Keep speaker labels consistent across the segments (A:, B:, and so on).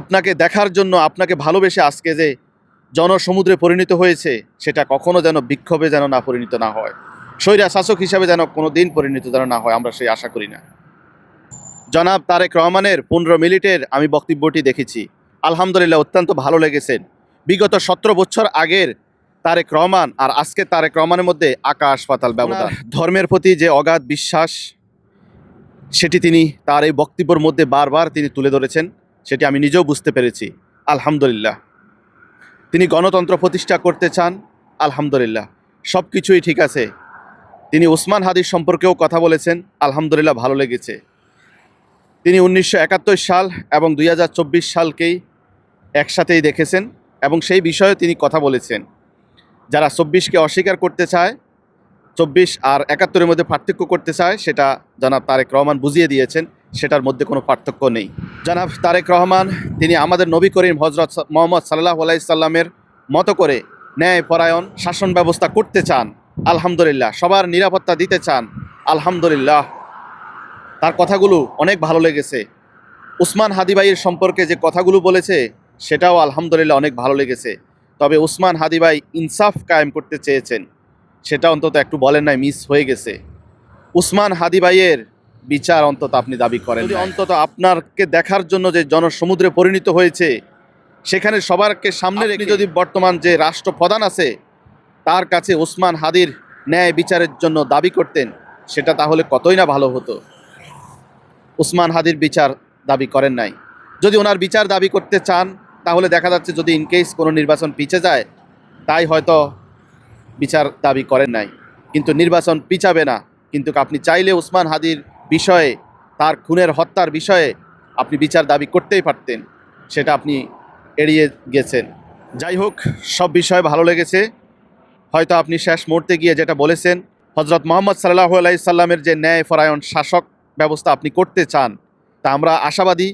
A: আপনাকে দেখার জন্য আপনাকে ভালোবেসে আজকে যে জনসমুদ্রে পরিণত হয়েছে সেটা কখনো যেন বিক্ষোভে যেন না পরিণত না হয়। স্বৈরা শাসক হিসাবে যেন কোনো দিন পরিণত যেন না হয় আমরা সেই আশা করি না। জনাব তারেক রহমানের পনেরো মিনিটের আমি বক্তব্যটি দেখেছি। আলহামদুলিল্লাহ অত্যন্ত ভালো লেগেছেন। বিগত সতেরো বছর আগের তারেক রহমান আর আজকে তারেক রহমানের মধ্যে আকাশ পাতাল ব্যবধান। ধর্মের প্রতি যে অগাধ বিশ্বাস সেটি তিনি তার এই বক্তব্যের মধ্যে বারবার তিনি তুলে ধরেছেন। সেটি আমি নিজেও বুঝতে পেরেছি। আলহামদুলিল্লাহ। তিনি গণতন্ত্র প্রতিষ্ঠা করতে চান, আলহামদুলিল্লাহ। সব কিছুই ঠিক আছে। তিনি উসমান হাদির সম্পর্কেও কথা বলেছেন, আলহামদুলিল্লাহ ভালো লেগেছে। তিনি উনিশশো একাত্তর সাল এবং দুই হাজার চব্বিশ সালকেই একসাথেই দেখেছেন এবং সেই বিষয়ে তিনি কথা বলেছেন। যারা চব্বিশকে অস্বীকার করতে চায় চব্বিশ আর একাত্তরের মধ্যে পার্থক্য করতে চায়, সেটা জনাব তারেক রহমান বুঝিয়ে দিয়েছেন, সেটার মধ্যে কোনো পার্থক্য নেই। জনাব তারেক রহমান, তিনি আমাদের নবী করিম হজরত মোহাম্মদ সাল্লাহ আলাইসাল্লামের মতো করে ন্যায় পরায়ণ শাসন ব্যবস্থা করতে চান, আলহামদুলিল্লাহ। সবার নিরাপত্তা দিতে চান, আলহামদুলিল্লাহ। তার কথাগুলো অনেক ভালো লেগেছে। উসমান হাদিবাইয়ের সম্পর্কে যে কথাগুলো বলেছে, সেটাও আলহামদুলিল্লাহ অনেক ভালো লেগেছে। তবে উসমান হাদিবাই ইনসাফ কায়েম করতে চেয়েছেন। সেটা অন্তত একটু বলেন নাই মিস হয়ে গেছে। উসমান হাদিবাইয়ের বিচার অন্তত আপনি দাবি করেন অন্তত আপনারকে দেখার জন্য যে জনসমুদ্রে পরিণত হয়েছে সেখানে সবারকে সামনে রেখে যদি বর্তমান যে রাষ্ট্রপ্রধান আছে তার কাছে উসমান হাদির ন্যায় বিচারের জন্য দাবি করতেন সেটা তাহলে কতই না ভালো হতো? উসমান হাদির বিচার দাবি করেন নাই। যদি ওনার বিচার দাবি করতে চান তাহলে দেখা যাচ্ছে যদি ইনকেস কোনো নির্বাচন পিছে যায় তাই হয়তো বিচার দাবি করেন নাই। কিন্তু নির্বাচন পিছাবে না। কিন্তু আপনি চাইলে উসমান হাদির বিষয়ে, তার খুনের হত্যার বিষয়ে আপনি বিচার দাবি করতেই পারতেন। সেটা আপনি এড়িয়ে গেছেন। যাই হোক, সব বিষয় ভালো লেগেছে। হয়তো আপনি শেষ মুহূর্তে গিয়ে যেটা বলেছেন হজরত মোহাম্মদ সাল্লাহ আলাই সাল্লামের যে ন্যায় পরায়ণ শাসক ব্যবস্থা আপনি করতে চান, তা আমরা আশাবাদী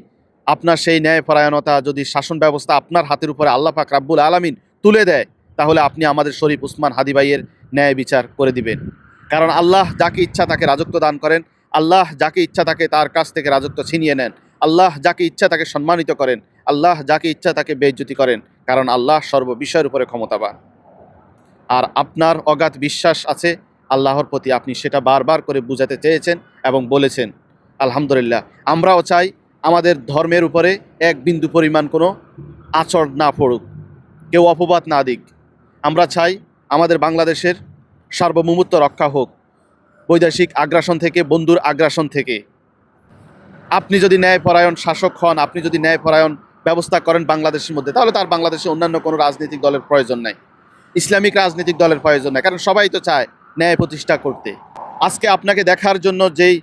A: আপনার সেই ন্যায় পরায়ণতা যদি শাসন ব্যবস্থা আপনার হাতের উপরে আল্লাহ পাক রাব্বুল আলামিন তুলে দেয় তাহলে আপনি আমাদের শরীফ উসমান হাদিবাইয়ের ন্যায় বিচার করে দিবেন। কারণ আল্লাহ যাকে ইচ্ছা তাকে রাজত্ব দান করেন, আল্লাহ যাকে ইচ্ছা তাকে তার কাছ থেকে রাজত্ব ছিনিয়ে নেন, আল্লাহ যাকে ইচ্ছা তাকে সম্মানিত করেন, আল্লাহ যাকে ইচ্ছা তাকে বেজ্জতি করেন, কারণ আল্লাহ সর্ববিষয়ের উপরে ক্ষমতাবান। আর আপনার অগাধ বিশ্বাস আছে, আল্লাহর প্রতি আপনি সেটা বারবার করে বুঝাতে চেয়েছেন এবং বলেছেন, আলহামদুলিল্লাহ। আমরাও চাই আমাদের ধর্মের উপরে এক বিন্দু পরিমাণ কোনো আচর না পড়ুক, কেউ অপবাদ না দিক। আমরা চাই আমাদের বাংলাদেশের সার্বভৌমত্ব রক্ষা হোক। বৈদেশিক আগ্রাসন থেকে, বন্ধুর আগ্রাসন থেকে। আপনি যদি ন্যায়পরায়ণ শাসক হন, আপনি যদি ন্যায়পরায়ণ ব্যবস্থা করেন বাংলাদেশের মধ্যে, তাহলে তার বাংলাদেশে অন্যান্য কোনো রাজনৈতিক দলের প্রয়োজন নাই। ইসলামিক রাজনৈতিক দলের প্রয়োজন নাই, কারণ সবাই তো চায় ন্যায় প্রতিষ্ঠা করতে। আজকে আপনাকে দেখার জন্য যেই